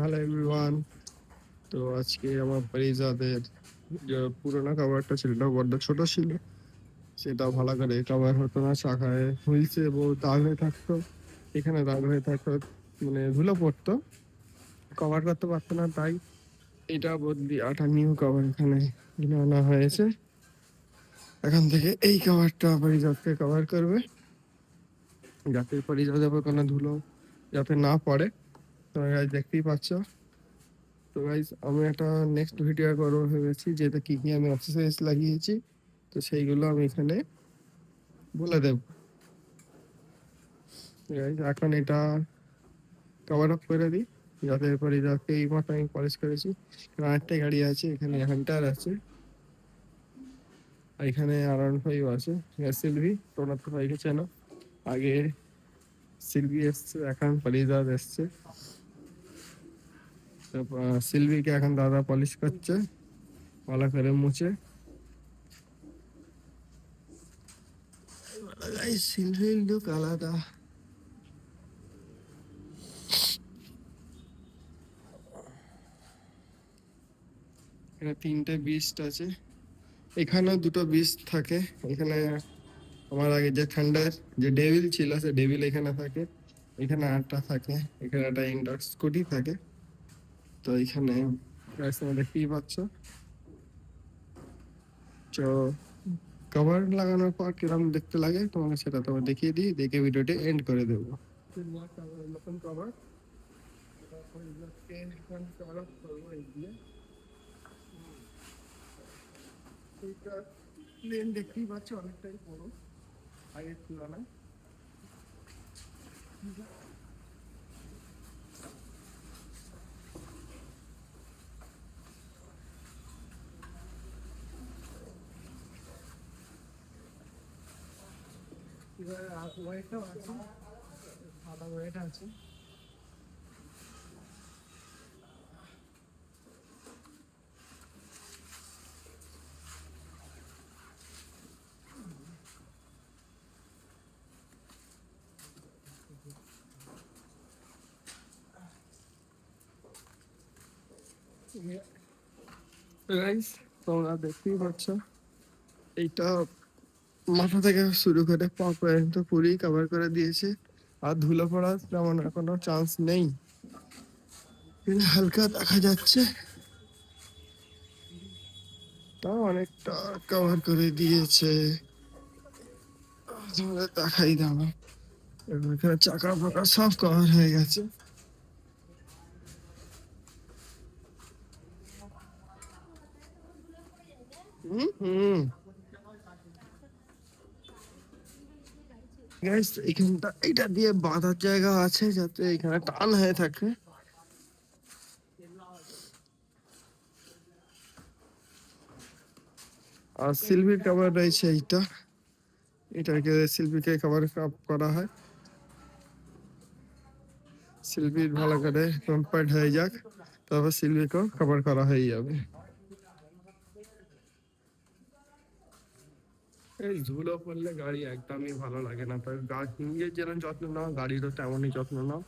Hello everyone তো আজকে আমার পরিজাদের যে পুরোনো খাবারটা ছিল ওটা বড্ড ছোট ছিল। সেটা ভালো করে কভার হতো না, শাখায় হুইলসে বহু দাগ হয়ে থাকতো। এখানে দাগ হয়ে থাকতো মানে ধুলো পড়তো। কভার করতে পারতো না, তাই এটা বদলি আটা নিউ কভার এখানে কিনে আনা হয়েছে। এখান থেকে এই কভারটা পরিজাতকে কভার করবে। যাতে পরিজাতের উপর কোনো ধুলো যাতে না পড়ে। তোমরা গাইজ দেখতেই পাচ্ছ? তো গাইজ আমি একটা নেক্সট ভিডিও করব ভেবেছি, যেটা কি কি আমি এক্সারসাইজ লাগিয়েছি, তো সেইগুলো আমি এখানে বলে দেব। গাইজ এখন এটা কভার আপ করে দিই, যাতে করে যাতে এই মাত্র আমি পলিশ করেছি। আরেকটা গাড়ি আছে, এখানে হান্টার আছে। এখানে আর ওয়ান ফাইভ আছে। সিলভি তোমরা তো ভাইকে চেনো আগে সিলভি এসছে, এখন পলিজার এসছে। সিলভিকে এখন দাদা পলিশ করছে ভালো করে মুছে। সিলভির লুক আলাদা। এখানে তিনটে বিস্ট আছে। এখানে দুটো বিস্ট থাকে। এখানে আমার আগে যে ঠান্ডার যে ডেভিল ছিল সে ডেভিল এখানে থাকে। এখানে আটটা থাকে। এখানে একটা ইন্ডার স্কুটি থাকে। তো এখানে guys, তোমরা দেখতেই পাচ্ছ। তো কভার লাগানোর পর কীরকম দেখতে লাগে তোমাকে সেটা তোমার দেখিয়ে দিই, দেখে ভিডিওটি এন্ড করে দেবো। নতুন কভার প্লেন দেখতেই পাচ্ছ, অনেকটাই বড়। আগের তুলনায়। এবার ওয়েটটাও আছে সাদা আছে। তোমরা দেখতেই পাচ্ছ এইটা মাথা থেকে শুরু করে পা পর্যন্ত পুরি কভার করে দিয়েছে। আর ধুলো পড়ার তেমন কোনো চান্স নেই। হালকা দেখা যাচ্ছে। তাও অনেকটা কভার করে দিয়েছে। দেখাই এবার এখানে চাকা ফাকা সব কভার হয়ে গেছে। হুম হুম। গাইস এখানটা এটা দিয়ে বাঁধার জায়গা আছে যাতে এখানে টান হয়ে থাকে। আর সিলভির কভার রয়েছে এইটা। এটাকে সিলভিকে কভার করা হয়। সিলভির ভালো করে কম্পার্ট হয়ে যাক, তারপর সিলভিকেও কভার করা হয়ে যাবে। এই ধুলো পড়লে গাড়ি একদমই ভালো লাগে না। তার গা নিজের যেরকম যত্ন নাও, গাড়িরও তেমনই যত্ন নাও।